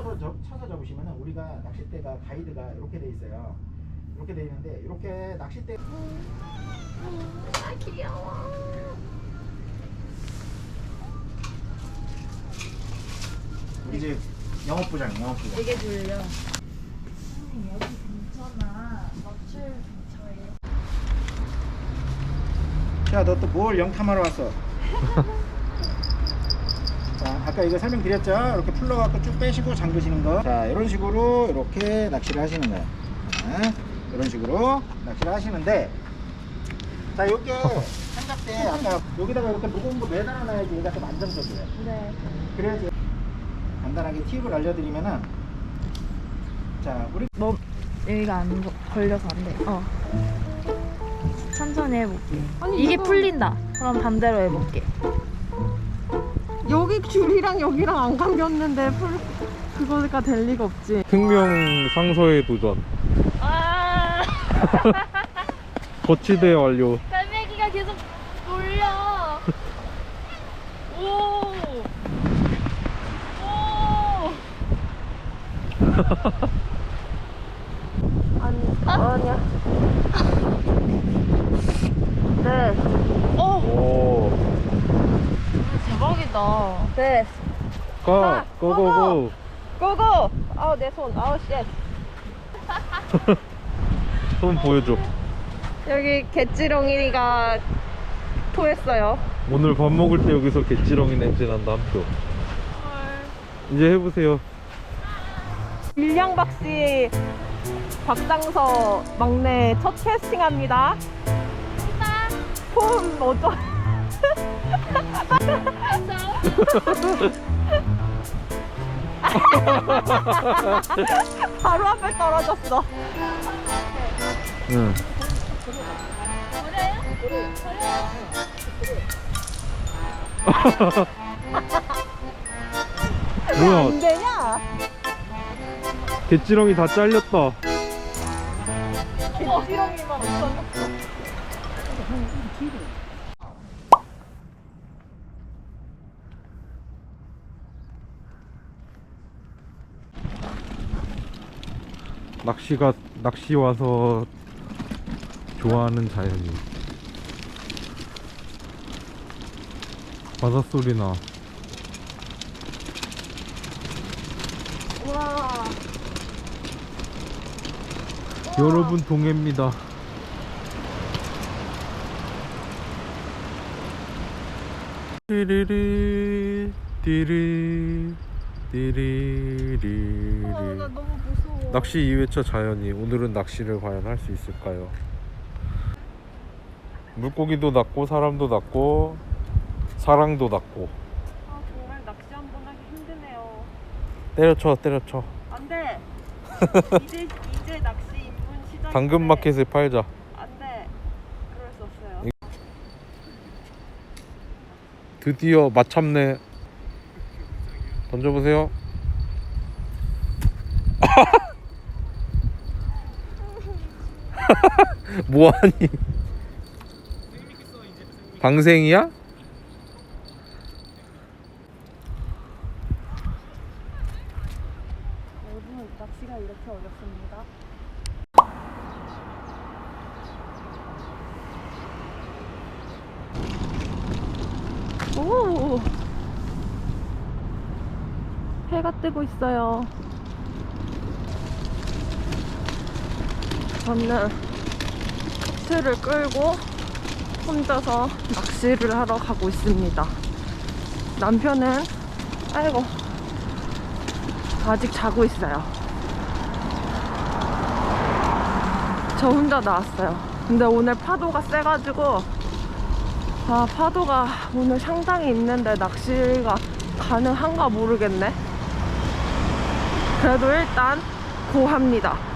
접어서 접, 쳐서 접으시면은 우리가 낚싯대가 가이드가 이렇게 돼 있어요. 이렇게 돼 있는데 이렇게 낚싯대 아 귀여워. 우리 집 영업부장 영업부장. 되게 졸려. 선생님 여기 근처나 너출 근처에. 야, 너 또 뭘 영탐하러 왔어? 자, 아까 이거 설명드렸죠? 이렇게 풀러갖고 쭉 빼시고 잠그시는 거. 자, 이런 식으로 이렇게 낚시를 하시는 거예요. 자, 이런 식으로 낚시를 하시는데, 자, 요게 삼각대 아까 여기다가 이렇게 무거운 거 매달아 놔야지 얘가 좀 안정적이에요. 네. 그래야지 간단하게 팁을 알려드리면은, 자, 우리 뭐 여기가 안 거- 걸려서 안 돼. 어. 천천히 해볼게. 아니, 이게 이거- 풀린다. 그럼 반대로 해볼게. 여기 줄이랑 여기랑 안 감겼는데 풀 그거가 될 리가 없지. 생명 상서의 도전 아, 거치대 완료 갈매기가 계속 놀려. 오. 오. 아니 아니야. 네. 어, 오. 대박이다. 네. 가! 고고고! 고고. 아우 내 손. 아우 쉣. 손 보여줘 여기 개찌렁이가 토했어요. 오늘 밥 먹을 때 여기서 개찌렁이 냄새 난다 한 표 이제 해보세요 일량박 씨 박장서 막내 첫 캐스팅합니다. 폼 어쩌? 바로 앞에 떨어졌어. 응. 뭐야 안 되냐? 개찌렁이 다 잘렸다 개찌렁이만 없어. 낚시가 낚시 와서 좋아하는 자연이 바닷소리 나 와. 여러분 동해입니다 띠리리 띠리 띠리리 아, 나 너무 무서워. 낚시 2회차 자연이 오늘은 낚시를 과연 할 수 있을까요? 물고기도 낚고 사람도 낚고 사랑도 낚고 아 정말 낚시 한 번 하기 힘드네요. 때려쳐 때려쳐 안 돼. 이제 이제 낚시 입문 시작. 당근마켓에 팔자 안 돼. 그럴 수 없어요. 드디어 마참내 던져보세요 뭐하니 방생이야? 여러분 낚시가 이렇게 어렵습니다. 오 해가 뜨고 있어요. 저는 카트를 끌고 혼자서 낚시를 하러 가고 있습니다. 남편은 아이고 아직 자고 있어요. 저 혼자 나왔어요. 근데 오늘 파도가 세가지고 아 파도가 오늘 상당히 있는데 낚시가 가능한가 모르겠네. 그래도 일단 고합니다.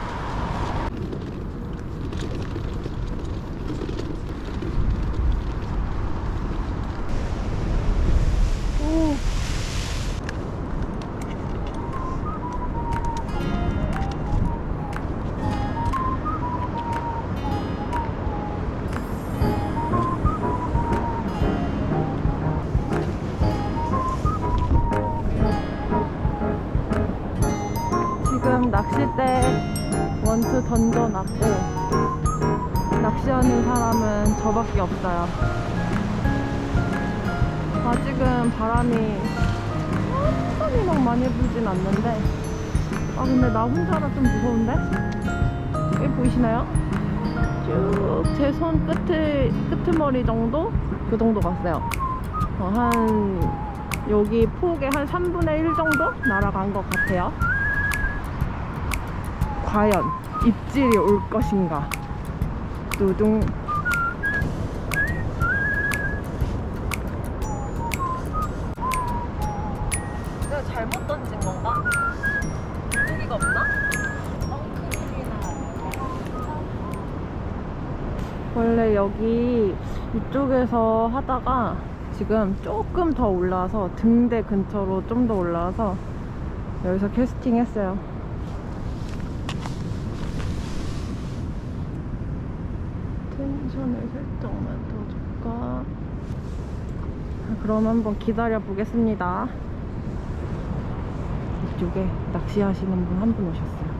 던져놨고 낚시하는 사람은 저밖에 없어요. 아직은 바람이 완전히 막 많이 불진 않는데 아 근데 나 혼자라 좀 무서운데? 여기 보이시나요? 쭉 제 손 끝을 끄트머리 정도? 그 정도 갔어요. 어, 한 여기 폭의 한 3분의 1 정도 날아간 것 같아요. 과연 입질이 올 것인가? 두둥. 내가 잘못 던진 건가? 여기가 없나? 원래 여기 이쪽에서 하다가 지금 조금 더 올라와서 등대 근처로 좀 더 올라와서 여기서 캐스팅 했어요. 텐션을 살짝만 더 줄까? 그럼 한번 기다려 보겠습니다. 이쪽에 낚시하시는 분 한분 오셨어요.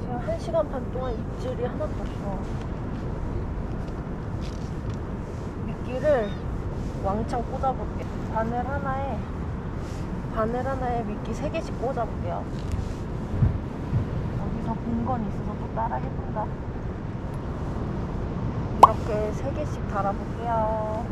지금 한 시간 반 동안 입질이 하나도 없어. 미끼를 왕창 꽂아볼게. 바늘 하나에 바늘 하나에 미끼 세 개씩 꽂아볼게요. 여기서 공건이 있어서 또 따라 해본다. 이렇게 세 개씩 달아볼게요.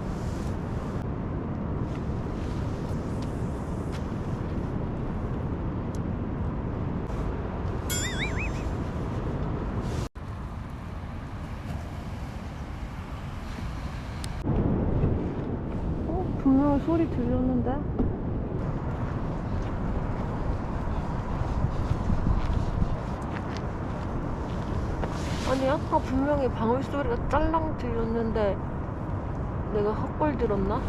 어, 분명 소리 들렸는데? 아니야? 아, 분명히 방울 소리가 짤랑 들렸는데 내가 헛걸 들었나?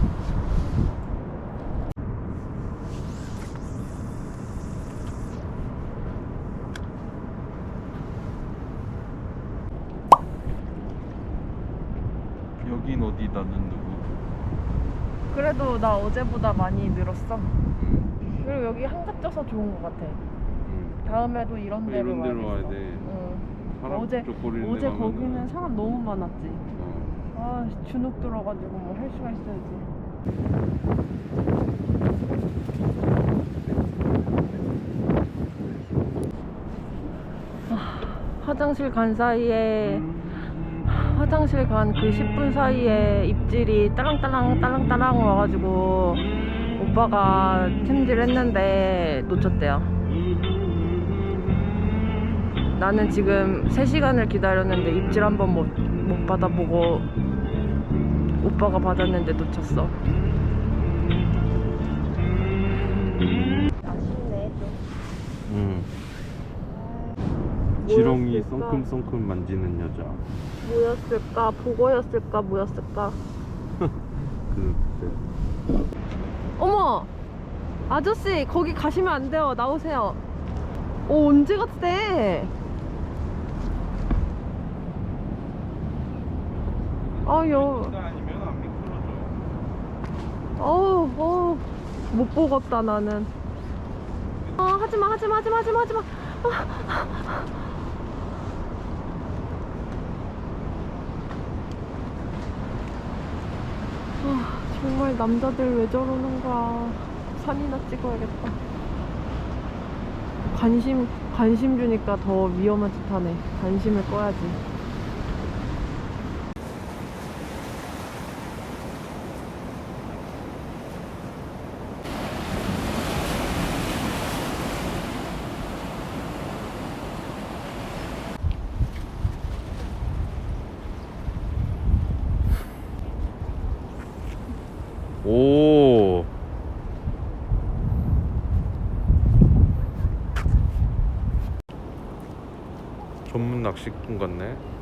여긴 어디 나는 누구? 그래도 나 어제보다 많이 늘었어. 응. 그리고 여기 한갑 쪄서 좋은 것 같아. 응. 다음에도 이런 데로 이런 데로 와야. 돼. 응. 사람 어제 쪽 어제 데 거기는 사람 너무 많았지. 어. 아 주눅 들어가지고 뭐 할 수가 있어야지. 아, 화장실 간 사이에 화장실 간 그 10분 사이에 입질이 따랑따랑 따랑따랑 와가지고 오빠가 챔질 했는데 놓쳤대요. 나는 지금 3시간을 기다렸는데 입질 한 번 못, 못 받아보고 오빠가 받았는데 놓쳤어. 아쉽네. 응. 지렁이 뭐였을까? 썬큼썬큼 만지는 여자. 뭐였을까? 보고였을까? 뭐였을까? 그 그때. 어머! 아저씨 거기 가시면 안 돼요. 나오세요. 오 언제 갔대? 아 여. 어우 어우 못 보겠다 나는. 아 하지마 하지마 하지마 하지마 하지마. 아, 정말 남자들 왜 저러는 거야. 산이나 찍어야겠다. 관심, 관심 주니까 더 위험한 짓 하네. 관심을 꺼야지. 오. 전문 낚시꾼 같네.